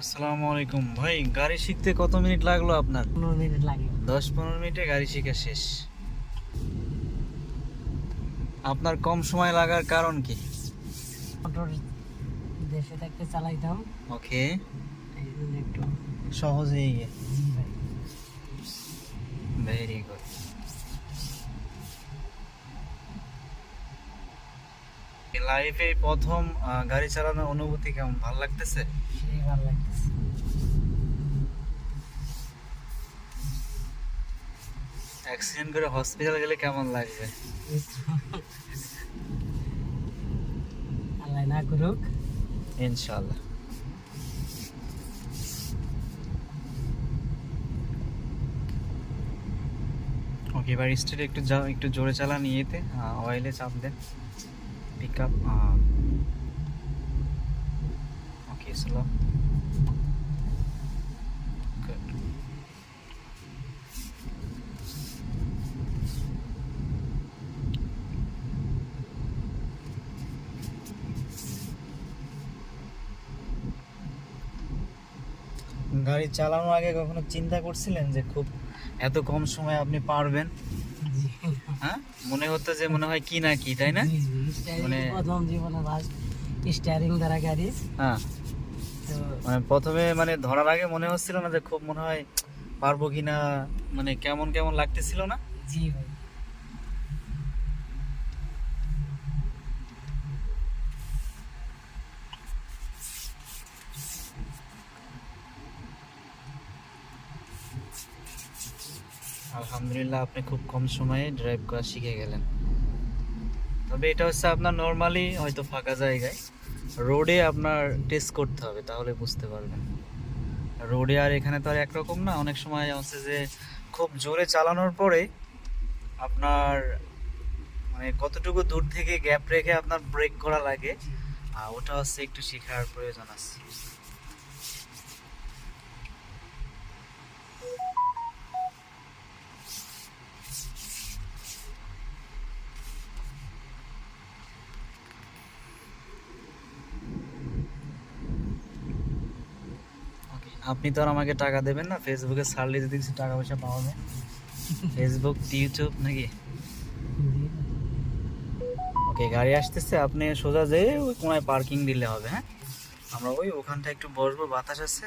আসসালামু আলাইকুম। ভাই গাড়ি শিখতে কত মিনিট লাগল আপনার? পনেরো মিনিট লাগে। দশ পনেরো মিনিটে গাড়ি শিখা শেষ। আপনার কম সময় লাগার কারণ কি? মোটর দেশে থাকতে চালাইতাম। ওকে একটু সহজ হয়ে গিয়ে জি ভাই ভেরি গুড লাইফে প্রথম গাড়ি চালানোর অনুভূতি কেমন? ভালো লাগতেছে? সেই ভালো লাগতেছে। অ্যাক্সিডেন্ট করে হসপিটাল গেলে কেমন লাগবে? আল্লাহ না করুক। ইনশাল্লাহ ওকে এবার স্ট্রিট একটু যা একটু জোরে চালান ইয়েতে অয়েলে চাপ দেন। Pick up okay slow good গাড়ি চালানোর আগে কখনো চিন্তা করছিলেন যে খুব এত কম সময়ে আপনি পারবেন? হ্যাঁ? মনে হতো যে মনে হয় কি না কি তাই না? মানে- প্রথম জীবনে বাস স্টিয়ারিং দ্বারা গাড়ি। হ্যাঁ। তো মানে প্রথমে মানে ধরার আগে মনে হচ্ছিল না যে খুব মনে হয় পারব কিনা মানে কেমন কেমন লাগতেছিল না? জি ভাই। আলহামদুলিল্লাহ, আপনি খুব কম সময়ে ড্রাইভ করা শিখে গেলেন। তবে এটা হচ্ছে আপনার নর্মালি হয়তো ফাঁকা জায়গায় রোডে আপনার টেস্ট করতে হবে, তাহলে বুঝতে পারবেন। রোডে আর এখানে তো আর একরকম না, অনেক সময় হচ্ছে যে খুব জোরে চালানোর পরে আপনার মানে কতটুকু দূর থেকে গ্যাপ রেখে আপনার ব্রেক করা লাগে ওটা হচ্ছে একটু শেখার প্রয়োজন আছে। আপনি তো আর আমাকে টাকা দেবেন না, ফেসবুকে ছাড়লে যদি কিছু টাকা পয়সা পাওয়া যায়। ফেসবুক ইউটিউব নাকি? ওকে গাড়ি আসতেছে, আপনি সোজা যেয়ে ওই কোনায় পার্কিং দিলে হবে হ্যাঁ? আমরা ওই ওখানটা একটু বসবো, বাতাস আছে।